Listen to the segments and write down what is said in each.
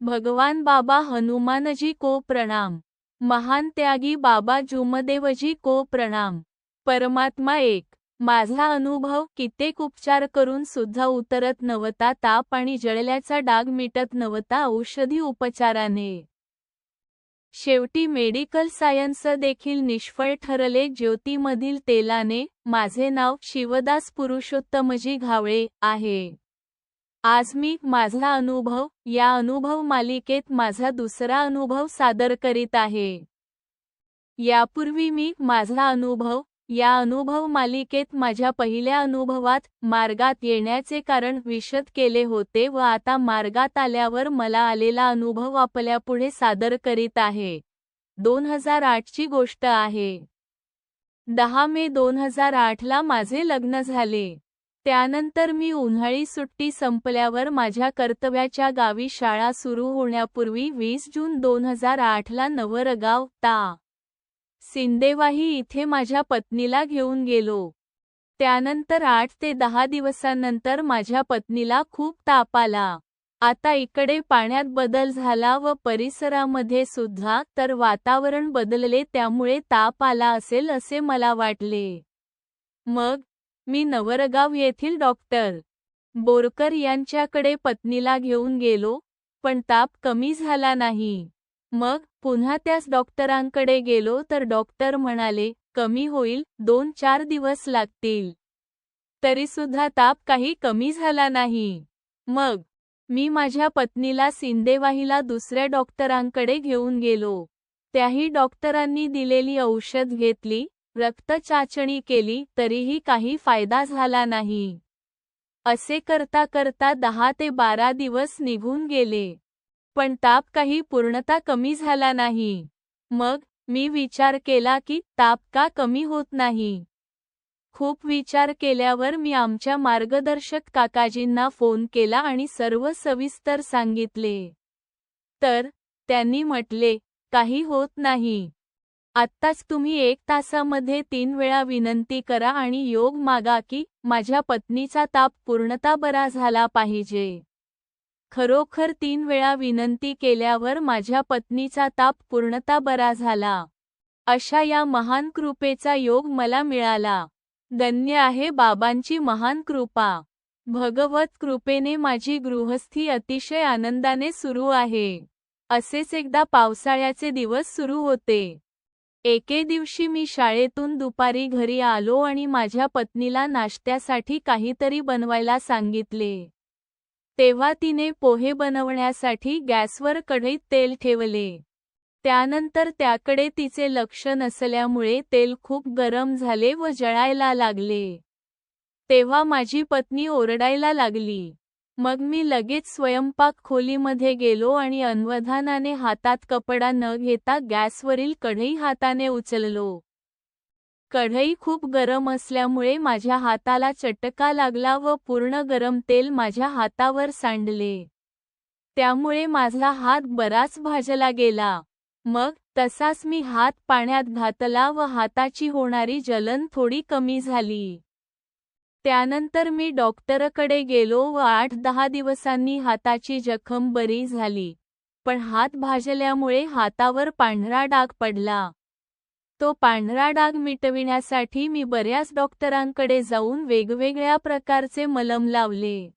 भगवान बाबा हनुमानजी को प्रणाम. महान त्यागी बाबा जुमदेवजी को प्रणाम. परमात्मा एक. माझा अनुभव कित्येक उपचार करून सुद्धा उतरत नव्हता ताप आणि जळल्याचा डाग मिटत नव्हता औषधी उपचाराने. शेवटी मेडिकल सायन्स देखील निष्फळ ठरले ज्योतीमधील तेलाने. माझे नाव शिवदास पुरुषोत्तमजी घावळे आहे. आज मी माझा अनुभव या अनुभव मालिकेत माझा दुसरा अनुभव सादर करीत आहे. यापूर्वी मी माझा अनुभव या अनुभव मालिकेत माझ्या पहिल्या अनुभवात मार्गात येण्याचे कारण विशद केले होते व आता मार्गात आल्यावर मला आलेला अनुभव आपल्यापुढे सादर करीत आहे. दोन हजार आठची गोष्ट आहे. दहा मे दोन हजार आठला माझे लग्न झाले. त्यानंतर मी उन्हाळी सुट्टी संपल्यावर माझ्या कर्तव्याच्या गावी शाळा सुरू होण्यापूर्वी वीस जून दोन हजार आठला नवरगाव ता. सिंदेवाही इथे माझ्या पत्नीला घेऊन गेलो. त्यानंतर आठ ते दहा दिवसांनंतर माझ्या पत्नीला खूप ताप आला. आता इकडे पाण्यात बदल झाला व परिसरामध्ये सुद्धा तर वातावरण बदलले त्यामुळे ताप आला असेल असे मला वाटले. मग मी नवरगाव येथील डॉक्टर बोरकर यांच्याकडे पत्नीला घेऊन गेलो पण ताप कमी झाला नाही. मग पुन्हा त्याच डॉक्टरांकडे गेलो तर डॉक्टर म्हणाले कमी होईल दोन चार दिवस लागतील. तरीसुद्धा ताप काही कमी झाला नाही. मग मी माझ्या पत्नीला सिंदेवाहीला दुसऱ्या डॉक्टरांकडे घेऊन गेलो. त्याही डॉक्टरांनी दिलेली औषध घेतली रक्तचाचणी केली तरीही काही फायदा झाला नाही. असे करता करता दहा ते बारा दिवस निघून गेले. पण ताप काही पूर्णता कमी झाला नाही. मग मी विचार केला की ताप का कमी होत नाही? खूप विचार केल्यावर मी आमच्या मार्गदर्शक काकाजींना फोन केला आणि सर्व सविस्तर सांगितले. तर त्यांनी म्हटले काही होत नाही. आत्ताच तुम्ही एक तासामध्ये तीन वेळा विनंती करा आणि योग मागा की माझ्या पत्नीचा ताप पूर्णता बरा झाला पाहिजे. खरोखर तीन वेळा विनंती केल्यावर माझ्या पत्नीचा ताप पूर्णता बरा झाला. अशा या महान कृपेचा योग मला मिळाला. धन्य आहे बाबांची महान कृपा. भगवत कृपेने माझी गृहस्थी अतिशय आनंदाने सुरू आहे. असेच एकदा पावसाळ्याचे दिवस सुरू होते. एके दिवशी मी शाळेतून दुपारी घरी आलो आणि माझ्या पत्नीला नाश्त्यासाठी काहीतरी बनवायला सांगितले. तेव्हा तिने पोहे बनवण्यासाठी गॅसवर कढईत तेल ठेवले. त्यानंतर त्याकडे तिचे लक्ष नसल्यामुळे तेल खूप गरम झाले व जळायला लागले. तेव्हा माझी पत्नी ओरडायला लागली. मग मी लगेच स्वयंपाक खोलीमध्ये गेलो आणि अन्वधानाने हातात कपडा न घेता गॅसवरील कढई हाताने उचललो. कढई खूप गरम असल्यामुळे माझ्या हाताला चटका लागला व पूर्ण गरम तेल माझ्या हातावर सांडले. त्यामुळे माझा हात बराच भाजला गेला. मग तसाच मी हात पाण्यात घातला व हाताची होणारी जलन थोडी कमी झाली. त्यानंतर मी डॉक्टरकडे गेलो व आठ दहा दिवसांनी हाताची जखम बरी झाली. पण हात भाजल्यामुळे हातावर पांढरा डाग पडला. तो पांढरा डाग मिटविण्यासाठी मी बऱ्याच डॉक्टरांकडे जाऊन वेगवेगळ्या प्रकारचे मलम लावले.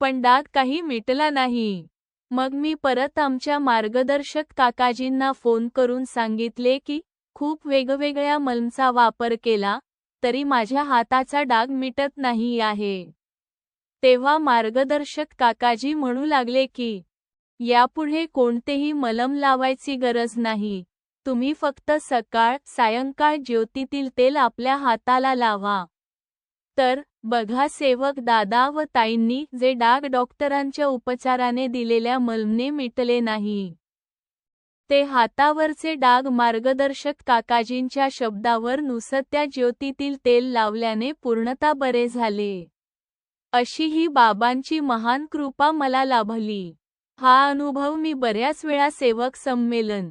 पण डाग काही मिटला नाही. मग मी परत आमच्या मार्गदर्शक काकाजींना फोन करून सांगितले की खूप वेगवेगळ्या मलमचा वापर केला तरी माझ्या हाताचा डाग मिटत नाही आहे. तेव्हा मार्गदर्शक काकाजी म्हणू लागले की यापुढे कोणतेही मलम लावायची गरज नाही. तुम्ही फक्त सकाळ सायंकाळ ज्योतीतील तेल आपल्या हाताला लावा. तर बघा सेवक दादा व ताईंनी जे डाग डॉक्टरांच्या उपचाराने दिलेल्या मलमने मिटले नाही. ते हातावरचे डाग मार्गदर्शक काकाजींच्या शब्दावर नुसत्या ज्योतीतील तेल लावल्याने पूर्णता बरे झाले. अशी ही बाबांची महान कृपा मला लाभली. हा अनुभव मी बऱ्याच वेळा सेवक संमेलन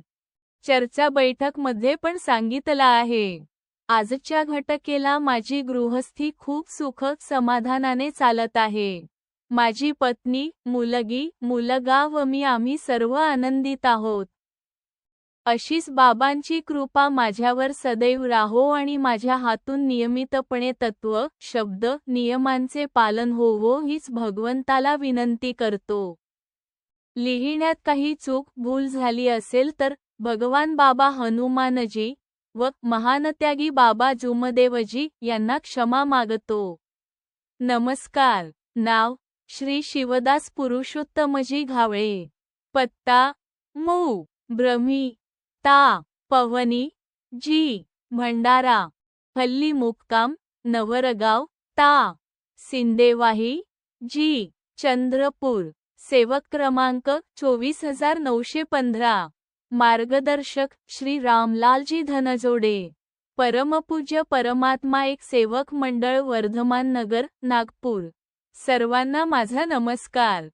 चर्चा बैठकमध्ये पण सांगितला आहे. आजच्या घटकेला माझी गृहस्थी खूप सुखद समाधानाने चालत आहे. माझी पत्नी मुलगी मुलगा व मी आम्ही सर्व आनंदित आहोत. अशीच बाबांची कृपा माझ्यावर सदैव राहो आणि माझ्या हातून नियमितपणे तत्व शब्द नियमांचे पालन होवो हीच भगवंताला विनंती करतो. लिहिण्यात काही चूक भूल झाली असेल तर भगवान बाबा हनुमानजी व महानत्यागी बाबा जुमदेवजी यांना क्षमा मागतो. नमस्कार. नाव श्री शिवदास पुरुषोत्तमजी घावळे. पत्ता मऊ ब्रह्मी. ता पवनी जी भंडारा हल्ली मुक्काम नवरगाव ता सिंदेवाही जी चंद्रपूर सेवक क्रमांक चोवीस हजार नऊशे पंधरा मार्गदर्शक श्री रामलालजी धनजोडे परमपूज्य परमात्मा एक सेवक मंडळ वर्धमान नगर नागपूर. सर्वांना माझा नमस्कार.